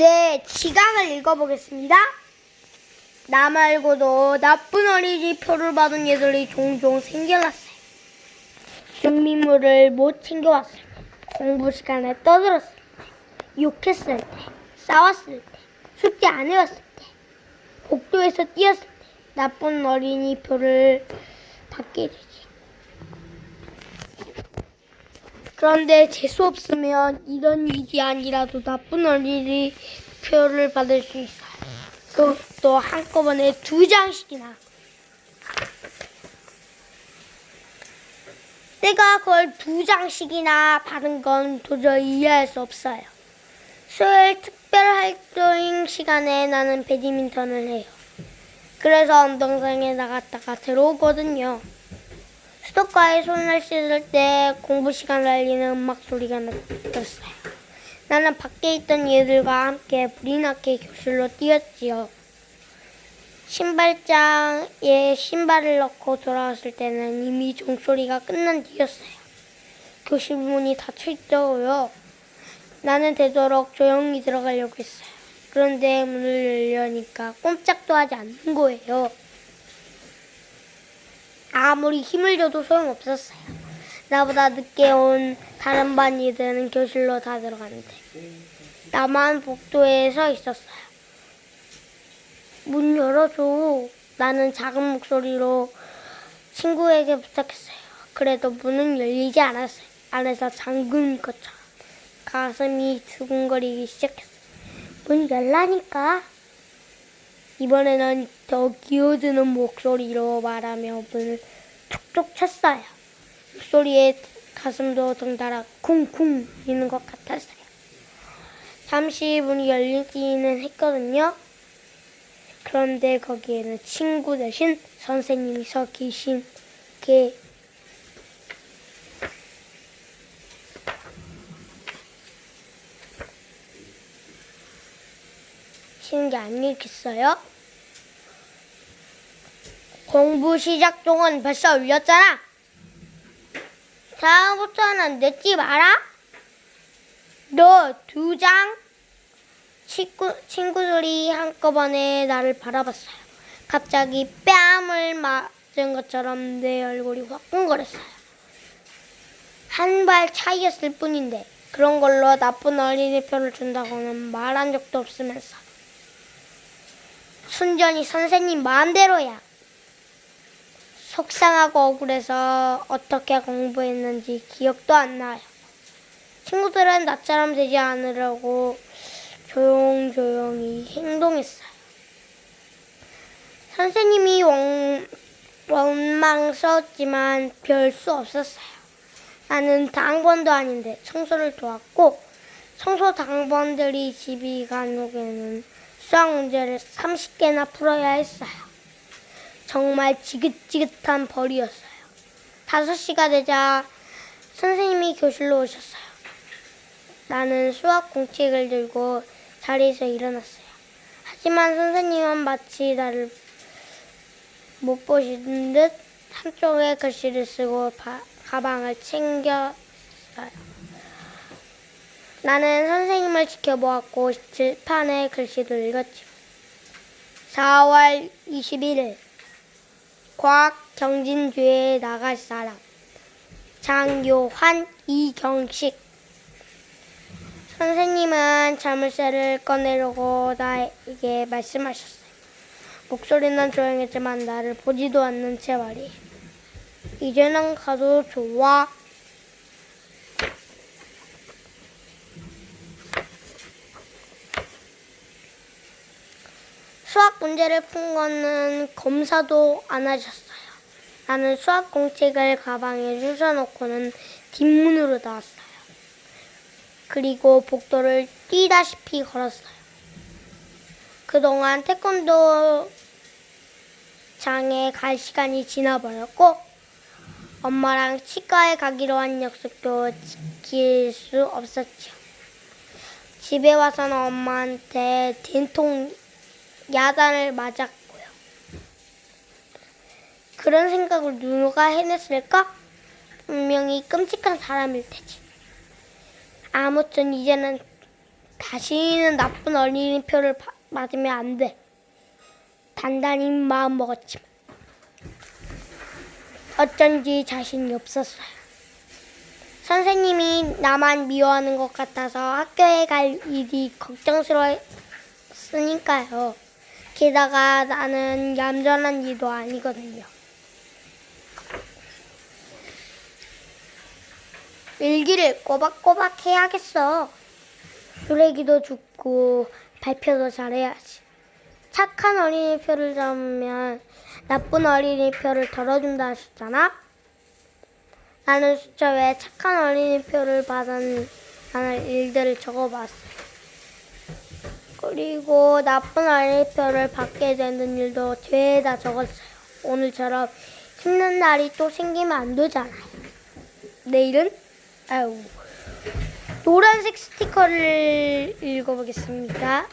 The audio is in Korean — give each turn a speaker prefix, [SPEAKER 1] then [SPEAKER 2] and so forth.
[SPEAKER 1] 네, 지각을 읽어보겠습니다. 나 말고도 나쁜 어린이 표를 받은 얘들이 종종 생겨났어요. 준비물을 못 챙겨왔을 때, 공부 시간에 떠들었을 때, 욕했을 때, 싸웠을 때, 숙제 안 해왔을 때, 복도에서 뛰었을 때, 나쁜 어린이 표를 받게 되지. 그런데 재수 없으면 이런 일이 아니라도 나쁜 어린이 표를 받을 수 있어요. 그것도 한꺼번에 두 장씩이나. 내가 그걸 두 장씩이나 받은 건 도저히 이해할 수 없어요. 수요일 특별 활동 시간에 나는 배드민턴을 해요. 그래서 운동장에 나갔다가 들어오거든요. 수도가에 손을 씻을 때 공부 시간 알리는 음악 소리가 났어요. 나는 밖에 있던 얘들과 함께 불이 나게 교실로 뛰었지요. 신발장에 신발을 넣고 돌아왔을 때는 이미 종소리가 끝난 뒤였어요. 교실 문이 닫혀 있더고요. 나는 되도록 조용히 들어가려고 했어요. 그런데 문을 열려니까 꼼짝도 하지 않는 거예요. 아무리 힘을 줘도 소용없었어요. 나보다 늦게 온 다른 반 이들은 교실로 다 들어갔는데 나만 복도에 서 있었어요. 문 열어줘. 나는 작은 목소리로 친구에게 부탁했어요. 그래도 문은 열리지 않았어요. 안에서 잠근 것처럼 가슴이 두근거리기 시작했어요. 문 열라니까. 이번에는 더 기어드는 목소리로 말하며 문을 툭툭 쳤어요. 목소리에 가슴도 덩달아 쿵쿵 이는 것 같았어요. 잠시 문이 열리기는 했거든요. 그런데 거기에는 친구 대신 선생님이 서 계신 게 쉬운 게 아니겠어요? 공부 시작 동은 벌써 울렸잖아. 다음부터는 늦지 마라. 너 두 장. 친구, 친구들이 한꺼번에 나를 바라봤어요. 갑자기 뺨을 맞은 것처럼 내 얼굴이 화끈거렸어요. 한 발 차이였을 뿐인데 그런 걸로 나쁜 어린이 표를 준다고는 말한 적도 없으면서 순전히 선생님 마음대로야. 속상하고 억울해서 어떻게 공부했는지 기억도 안 나요. 친구들은 나처럼 되지 않으려고 조용조용히 행동했어요. 선생님이 원, 원망스럽지만 별 수 없었어요. 나는 당번도 아닌데 청소를 도왔고 청소 당번들이 집이 간 후에는 수학 문제를 30개나 풀어야 했어요. 정말 지긋지긋한 벌이었어요. 5시가 되자 선생님이 교실로 오셨어요. 나는 수학 공책을 들고 자리에서 일어났어요. 하지만 선생님은 마치 나를 못 보시는 듯 한쪽에 글씨를 쓰고 바- 가방을 챙겼어요. 나는 선생님을 지켜보았고 칠판에 글씨도 읽었죠. 4월 21일 과학 경진교회에 나갈 사람 장요한 이경식 선생님은 자물쇠를 꺼내려고 나에게 말씀하셨어요. 목소리는 조용했지만 나를 보지도 않는 채 말이에요. 이제는 가도 좋아. 수학 문제를 푼 거는 검사도 안 하셨어요. 나는 수학 공책을 가방에 쑤셔놓고는 뒷문으로 나왔어요. 그리고 복도를 뛰다시피 걸었어요. 그동안 태권도 장에 갈 시간이 지나버렸고 엄마랑 치과에 가기로 한 약속도 지킬 수 없었죠. 집에 와서는 엄마한테 된통 야단을 맞았고요. 그런 생각을 누가 해냈을까? 분명히 끔찍한 사람일 테지. 아무튼 이제는 다시는 나쁜 어린이 표를 파- 맞으면 안 돼. 단단히 마음 먹었지만 어쩐지 자신이 없었어요. 선생님이 나만 미워하는 것 같아서 학교에 갈 일이 걱정스러웠으니까요. 게다가 나는 얌전한 이도 아니거든요. 일기를 꼬박꼬박 해야겠어. 쓰레기도 줍고 발표도 잘해야지. 착한 어린이 표를 잡으면 나쁜 어린이 표를 덜어준다 하셨잖아? 나는 수첩에 착한 어린이 표를 받은 하는 일들을 적어봤어요. 그리고 나쁜 어린이표를 받게 되는 일도 뒤에다 적었어요. 오늘처럼 힘든 날이 또 생기면 안 되잖아요. 내일은 아우 노란색 스티커를 읽어보겠습니다.